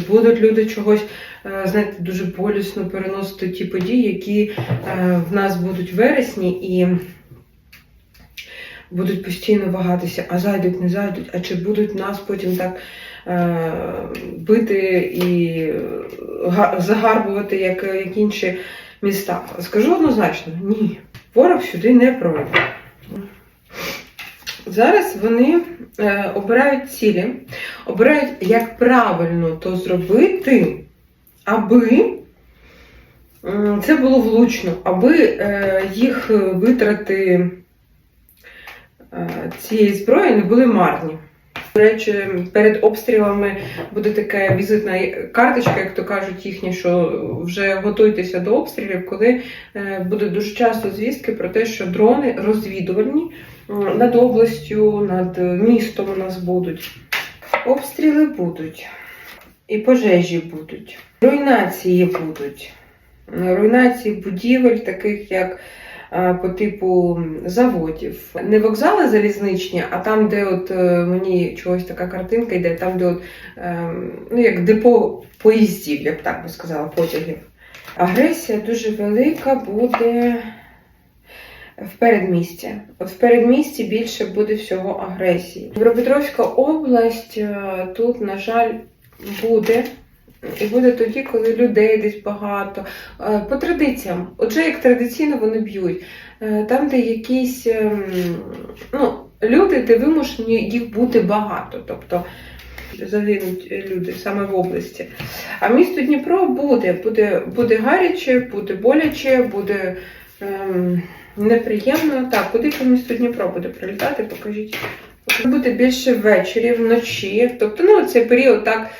Будуть люди чогось, е, знаєте, дуже болісно переносити ті події, які е, в нас будуть в вересні, і будуть постійно вагатися, а зайдуть, не зайдуть, а чи будуть нас потім так е, бити і га- загарбувати, як, як інші міста. Скажу однозначно, ні, ворог сюди не пройде. Зараз вони обирають цілі, обирають, як правильно то зробити, аби це було влучно, аби е, їх витрати е, цієї зброї не були марні. До речі, перед обстрілами буде така візитна карточка, як то кажуть їхні, що вже готуйтеся до обстрілів, коли е, буде дуже часто звістки про те, що дрони розвідувальні над областю, над містом у нас будуть. Обстріли будуть, і пожежі будуть, руйнації будуть. Руйнації будівель, таких як по типу заводів. Не вокзали залізничні, а там, де от е, мені чогось така картинка йде, там, де от, е, ну, як депо поїздів, я б так би сказала, потягів. Агресія дуже велика буде в передмісті. От в передмісті більше буде всього агресії. Дніпропетровська область е, тут, на жаль, буде. І буде тоді, коли людей десь багато. Е, По традиціям, отже, як традиційно вони б'ють. Е, Там, де якісь ем, ну, люди, де вимушені їх бути багато. Тобто загинуть люди саме в області. А місто Дніпро буде, буде, буде гаряче, буде боляче, буде ем, неприємно. Так, куди по місту Дніпро буде прилітати, покажіть. Буде більше ввечері, вночі. Тобто, ну, цей період так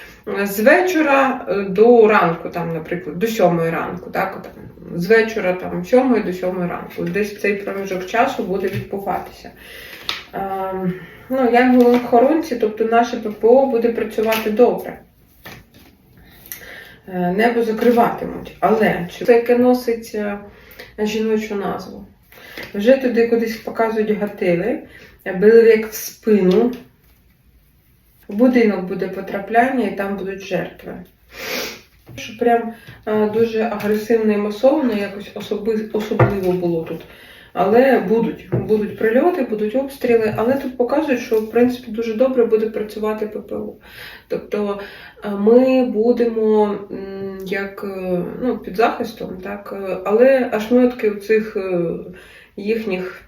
з вечора е, до ранку, там, наприклад, до сьомої ранку, так, от, з вечора там, сьомої до сьомої ранку. Десь цей проміжок часу буде відбуватися. Ем, ну, як охоронці, тобто наше ППО буде працювати добре. Е, Небо закриватимуть. Але це яке носить е, жіночу назву? Вже туди кудись показують гатили, били як в спину. В будинок буде потрапляння і там будуть жертви. Що прям е, дуже агресивно і масовано, якось особи, особливо було тут. Але будуть, будуть прильоти, будуть обстріли, але тут показують, що в принципі дуже добре буде працювати ППО. Тобто е, ми будемо як е, ну, під захистом, так, е, але ошметки цих е, їхніх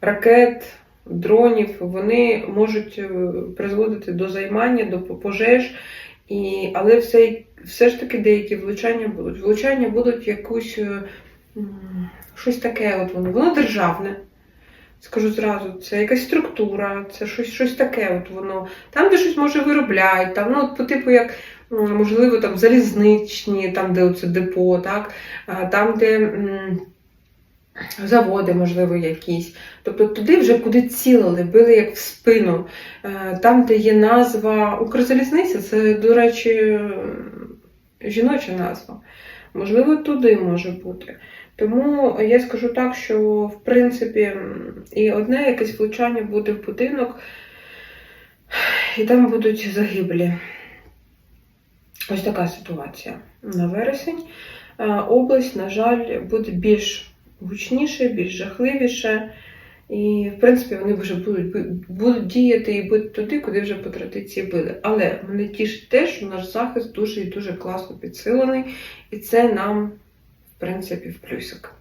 ракет, дронів, вони можуть е, призводити до займання, до пожеж, і, але все, все ж таки деякі влучання будуть. Влучання будуть якусь е, щось таке, от воно, воно державне. Скажу зразу, це якась структура, це щось, щось таке. От воно. Там, де щось може виробляють, там, ну, по типу, як можливо, там залізничні, там, де оце депо, так, там, де м, заводи, можливо, якісь. Тобто туди вже куди цілили, били як в спину. Е, Там, де є назва Укрзалізниця, це, до речі, жіноча назва. Можливо, туди може бути. Тому я скажу так, що в принципі і одне якесь влучання буде в будинок, і там будуть загиблі. Ось така ситуація на вересень. Е, Область, на жаль, буде більш гучніше, більш жахливіше. І, в принципі, вони вже будуть, будуть діяти і будуть туди, куди вже по традиції били. Але мене тішить те, що наш захист дуже і дуже класно підсилений, і це нам, в принципі, в плюсик.